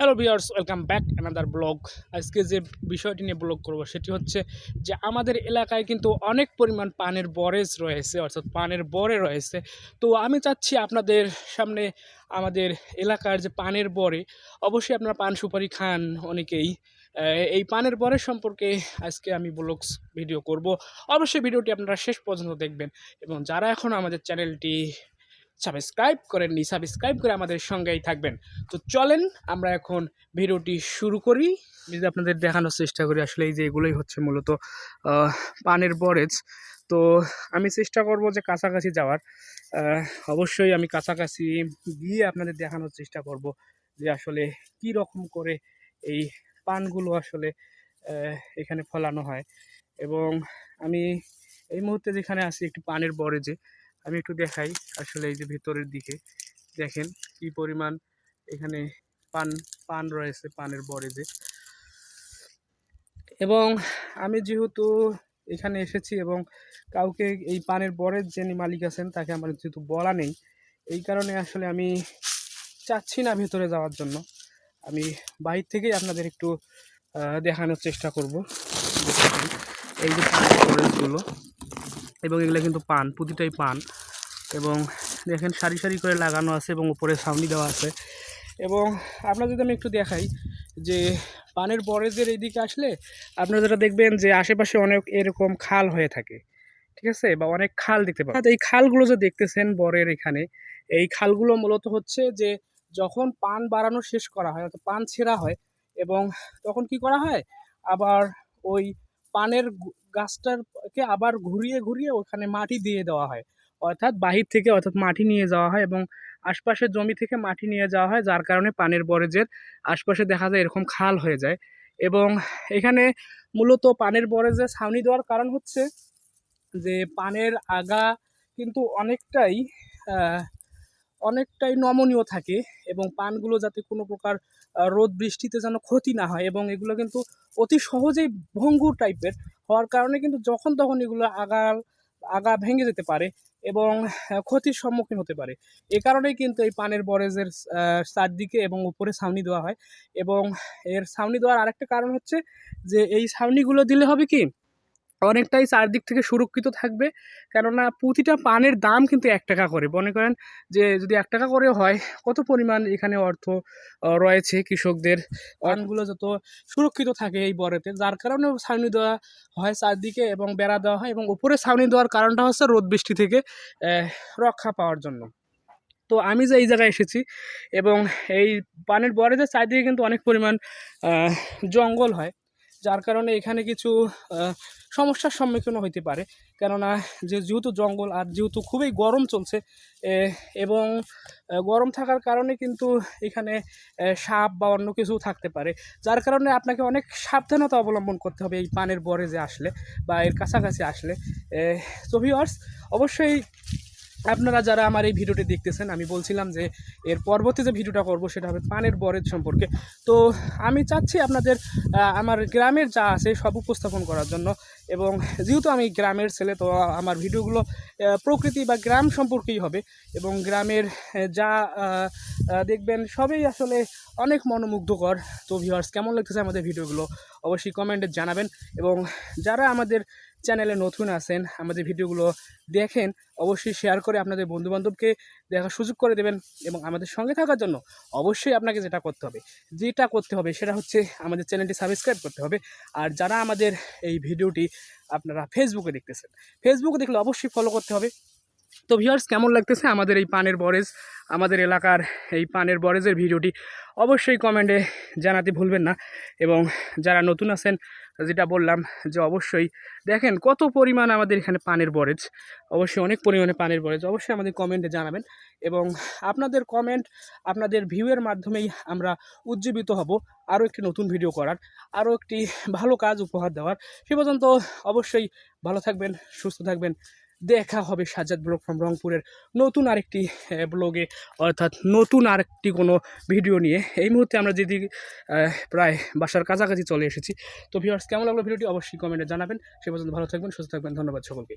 Hello viewers welcome back another blog আজকে যে বিষয়টি নিয়ে ব্লগ করব সেটি হচ্ছে যে আমাদের এলাকায় কিন্তু অনেক পরিমাণ পানের বরেজ রয়েছে, অর্থাৎ পানের বরে রয়েছে। তো আমি চাচ্ছি আপনাদের সামনে আমাদের এলাকার যে পানের বরে, অবশ্যই আপনারা পান সুপারি খান অনেকেই। এই পানের বরের সম্পর্কে আজকে আমি ব্লগস ভিডিও করব। অবশ্যই ভিডিওটি আপনারা শেষ পর্যন্ত দেখবেন এবং যারা এখন আমাদের চ্যানেলটি সাবস্ক্রাইব করেননি, সাবস্ক্রাইব করে আমাদের সঙ্গেই থাকবেন। তো চলেন, আমরা এখন ভিডিওটি শুরু করি। যদি আপনাদের দেখানোর চেষ্টা করি, আসলে এই যে এগুলোই হচ্ছে মূলত পানের বরেজ। তো আমি চেষ্টা করব যে কাছাকাছি যাওয়ার। অবশ্যই আমি কাছাকাছি গিয়ে আপনাদের দেখানোর চেষ্টা করব যে আসলে কি রকম করে এই পানগুলো আসলে এখানে ফলানো হয়। এবং আমি এই মুহূর্তে যেখানে আছি একটি পানের বরেজে। আমি একটু দেখাই আসলে এই যে ভেতরের দিকে। দেখেন কি পরিমাণ এখানে পান পান রয়েছে পানের বরেজে এবং আমি যেহেতু এখানে এসেছি এবং কাউকে এই পানের বরের যিনি মালিক আছেন, তাকে আমার যেহেতু বলা নেই, এই কারণে আসলে আমি চাচ্ছি না ভেতরে যাওয়ার জন্য। আমি বাইর থেকেই আপনাদের একটু দেখানোর চেষ্টা করব। এই যে পানের বরেজগুলো এবং এগুলো কিন্তু পান, প্রতিটাই পান। এবং দেখেন সারি সারি করে লাগানো আছে এবং উপরে ছাউনি দেওয়া আছে। এবং আপনার যদি আমি একটু দেখাই যে পানের বরেজের এইদিকে আসলে আপনারা যেটা দেখবেন যে আশেপাশে অনেক এরকম খাল হয়ে থাকে, ঠিক আছে? বা অনেক খাল দেখতে পাবেন। এই খালগুলো যে দেখতেছেন বরের এখানে, এই খালগুলো মূলত হচ্ছে যে যখন পান বাড়ানো শেষ করা হয়, অর্থাৎ পান ছেঁড়া হয়, এবং তখন কি করা হয়? আবার ওই পানের গু- গাছটারকে আবার ঘুরিয়ে ঘুরিয়ে ওখানে মাটি দিয়ে দেওয়া হয়। অর্থাৎ বাহির থেকে অর্থাৎ মাটি নিয়ে যাওয়া হয় এবং আশপাশের জমি থেকে মাটি নিয়ে যাওয়া হয়, যার কারণে পানের বরেজের আশপাশে দেখা যায় এরকম খাল হয়ে যায়। এবং এখানে মূলত পানের বরেজে ছাউনি দেওয়ার কারণ হচ্ছে যে পানের আগা কিন্তু অনেকটাই অনেকটাই নমনীয় থাকে এবং পানগুলো যাতে কোনো প্রকার রোদ বৃষ্টিতে যেন ক্ষতি না হয় এবং এগুলো কিন্তু অতি সহজেই ভঙ্গুর টাইপের হওয়ার কারণে কিন্তু যখন তখন এগুলো আগাল আগা ভেঙে যেতে পারে এবং ক্ষতির সম্মুখীন হতে পারে। এ কারণেই কিন্তু এই পানের বরেজের চারদিকে এবং উপরে ছাউনি দেওয়া হয়। এবং এর ছাউনি দেওয়ার আরেকটা কারণ হচ্ছে যে এই ছাউনিগুলো দিলে হবে কি অনেকটাই চারদিক থেকে সুরক্ষিত থাকবে। কেননা প্রতিটা পানের দাম কিন্তু এক টাকা করে। মনে করেন যে যদি এক টাকা করে হয়, কত পরিমাণ এখানে অর্থ রয়েছে কৃষকদের? পানগুলো যত সুরক্ষিত থাকে এই বরেতে, যার কারণে ছাউনি দেওয়া হয় চারদিকে এবং বেড়া দেওয়া হয় এবং উপরে ছাউনি দেওয়ার কারণটা হচ্ছে রোদ বৃষ্টি থেকে রক্ষা পাওয়ার জন্য। তো আমি যে এই জায়গায় এসেছি এবং এই পানের বরেদের চারদিকে কিন্তু অনেক পরিমাণ জঙ্গল হয়। যার কারণে এখানে কিছু সমস্যার সম্মুখীন হইতে পারে। কেননা যে যেহেতু জঙ্গল আর যেহেতু খুবই গরম চলছে এবং গরম থাকার কারণে কিন্তু এখানে সাপ বা অন্য কিছু থাকতে পারে। যার কারণে আপনাকে অনেক সাবধানতা অবলম্বন করতে হবে এই পানের বরে যে আসলে বা এর কাছাকাছি আসলে। তো ভিওয়ার্স অবশ্যই আপনারা যারা আমার এই ভিডিওটি দেখতেছেন, আমি বলছিলাম যে এর পরবর্তী যে ভিডিওটা করব সেটা হবে পানের বরের সম্পর্কে। তো আমি চাচ্ছি আপনাদের আমার গ্রামের যা আছে সব উপস্থাপন করার জন্য। এবং যেহেতু আমি গ্রামের ছেলে, তো আমার ভিডিওগুলো প্রকৃতি বা গ্রাম সম্পর্কেই হবে এবং গ্রামের যা দেখবেন সবই আসলে অনেক মনোমুগ্ধকর। তো ভিউয়ার্স কেমন লাগতেছে আমাদের ভিডিওগুলো? অবশ্যই কমেন্টে জানাবেন এবং যারা আমাদের চ্যানেলে নতুন আছেন, আমাদের ভিডিওগুলো দেখেন, অবশ্যই শেয়ার করে আপনাদের বন্ধুবান্ধবকে দেখার সুযোগ করে দেবেন এবং আমাদের সঙ্গে থাকার জন্য অবশ্যই আপনাকে যেটা করতে হবে, যেটা করতে হবে সেটা হচ্ছে আমাদের চ্যানেলটি সাবস্ক্রাইব করতে হবে। আর যারা আমাদের এই ভিডিওটি আপনারা ফেসবুকে দেখতেছেন ফেসবুকে দেখলে অবশ্যই ফলো করতে হবে। তো ভিউয়ার্স কেমন লাগতেছে আমাদের এই পানের বরেজ, আমাদের এলাকার এই পানের বরেজের ভিডিওটি? অবশ্যই কমেন্টে জানাতে ভুলবেন না। এবং যারা নতুন আছেন, যেটা বললাম যে অবশ্যই দেখেন কত পরিমাণ আমাদের এখানে পানের বরেজ। অবশ্যই অনেক পরিমাণে পানের বরেজ। অবশ্যই আমাদের কমেন্টে জানাবেন। এবং আপনাদের কমেন্ট আপনাদের ভিউয়ের মাধ্যমেই আমরা উজ্জীবিত হব আরও একটি নতুন ভিডিও করার, আরও একটি ভালো কাজ উপহার দেওয়ার। সে পর্যন্ত অবশ্যই ভালো থাকবেন, সুস্থ থাকবেন। দেখা হবে সাজাদ ব্লগ ফ্রম রংপুরের নতুন আরেকটি ব্লগে, অর্থাৎ নতুন আরেকটি কোনো ভিডিও নিয়ে। এই মুহূর্তে আমরা যদি প্রায় বাসার কাছাকাছি চলে এসেছি। তো ভিউয়ার্স কেমন লাগল ভিডিওটি অবশ্যই কমেন্টে জানাবেন। সে পর্যন্ত ভালো থাকবেন, সুস্থ থাকবেন, ধন্যবাদ সকলকে।